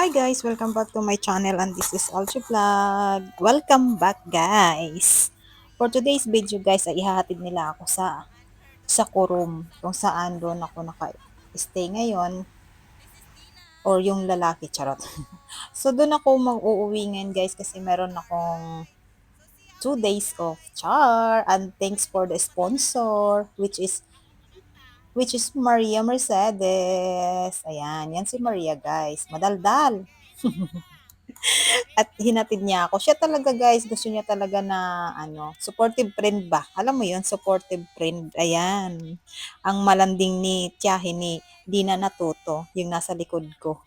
Hi guys, welcome back to my channel and this is Alchi Vlog. Welcome back guys. For today's video guys ay ihahatid nila ako sa sa Kurum kung saan doon ako naka-stay ngayon or yung lalaki charot. so doon ako mag-uuwi ngayon guys kasi meron akong two days of char and thanks for the sponsor which is which is Maria Mercedes. Ayan, yan si Maria guys. Madaldal. At hinatid niya ako. Siya talaga guys, gusto niya talaga na ano, supportive friend ba? Alam mo yun, supportive friend. Ayan. Ang malanding ni Tiyahin ni Dina Natuto, yung nasa likod ko.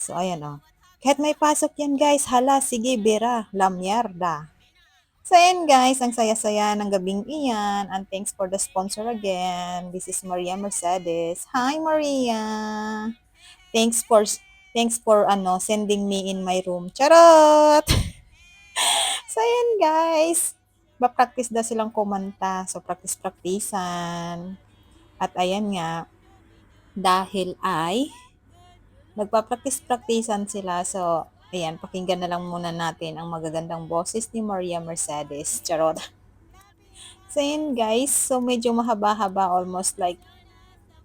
So ayan oh. Kahit may pasok yan guys, hala, sige, Bera, lamyarda. So ayan guys, ang saya-saya ng gabing iyan. And thanks for the sponsor again. This is Maria Mercedes. Hi Maria! Thanks for thanks for ano sending me in my room. Charot! so ayan guys, ba-practice daw silang kumanta. So practice-practicean. At ayan nga, dahil ay nagpa-practice-practicean sila. So Ayan, pakinggan na lang muna natin ang magagandang boses ni Maria Mercedes. Charot. So, yun guys. So, medyo mahaba-haba. Almost like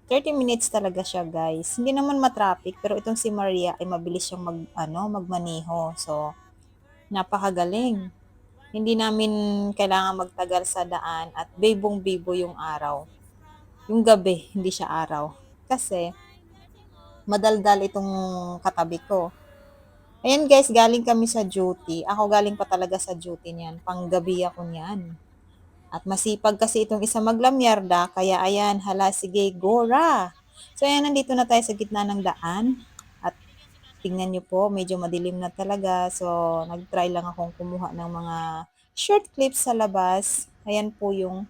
30 minutes talaga siya guys. Hindi naman matraffic. Pero itong si Maria ay mabilis siyang mag, ano, magmaneho. So, napakagaling. Hindi namin kailangan magtagal sa daan at bibong-bibo yung araw. Yung gabi, hindi siya araw. Kasi, madaldal itong katabi ko Ayan guys, galing kami sa duty. Ako galing pa talaga sa duty niyan. Panggabi ako niyan. At masipag kasi itong isa maglamyarda, kaya ayan, hala, sige, gora. So ayan, nandito na tayo sa gitna ng daan. At tingnan nyo po, medyo madilim na talaga. So, nag-try lang akong kumuha ng mga short clips sa labas. Ayan po yung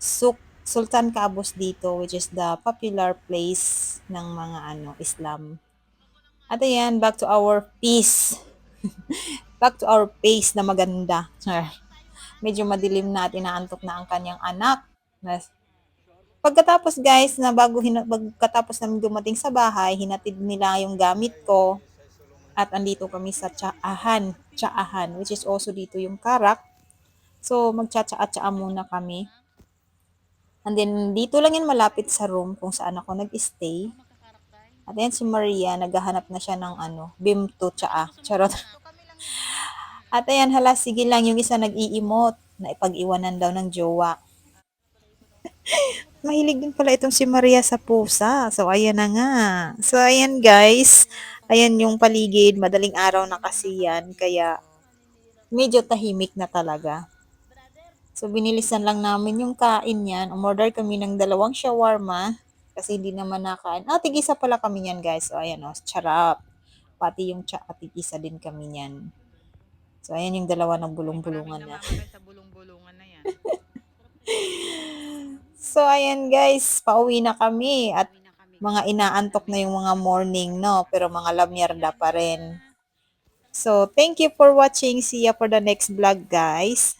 Suk Sultan Kabus dito, which is the popular place ng mga ano Islam at ayan, back to our peace. back to our pace na maganda. Medyo madilim na at inaantok na ang kanyang anak. Pagkatapos guys, na bago hina- pagkatapos namin dumating sa bahay, hinatid nila yung gamit ko. At andito kami sa Tsaahan, Tsaahan, which is also dito yung Karak. So, magtsatsaa-tsaa muna kami. And then, dito lang yan malapit sa room kung saan ako nag-stay. At ayan si Maria, naghahanap na siya ng ano, bimto tsaa. Charot. At ayan, hala, sige lang, yung isa nag-i-emote na ipag-iwanan daw ng jowa. Mahilig din pala itong si Maria sa pusa. So, ayan na nga. So, ayan guys. Ayan yung paligid. Madaling araw na kasi yan. Kaya, medyo tahimik na talaga. So, binilisan lang namin yung kain yan. Umorder kami ng dalawang shawarma kasi hindi naman nakain. Ah, tigisa pala kami niyan, guys. So, ayan, oh, charap. Pati yung cha, tigisa din kami niyan. So, ayan yung dalawa ng bulong-bulungan na. sa bulong-bulungan na yan. so, ayan guys, pauwi na kami at mga inaantok na yung mga morning, no? Pero mga lamyarda pa rin. So, thank you for watching. See ya for the next vlog, guys.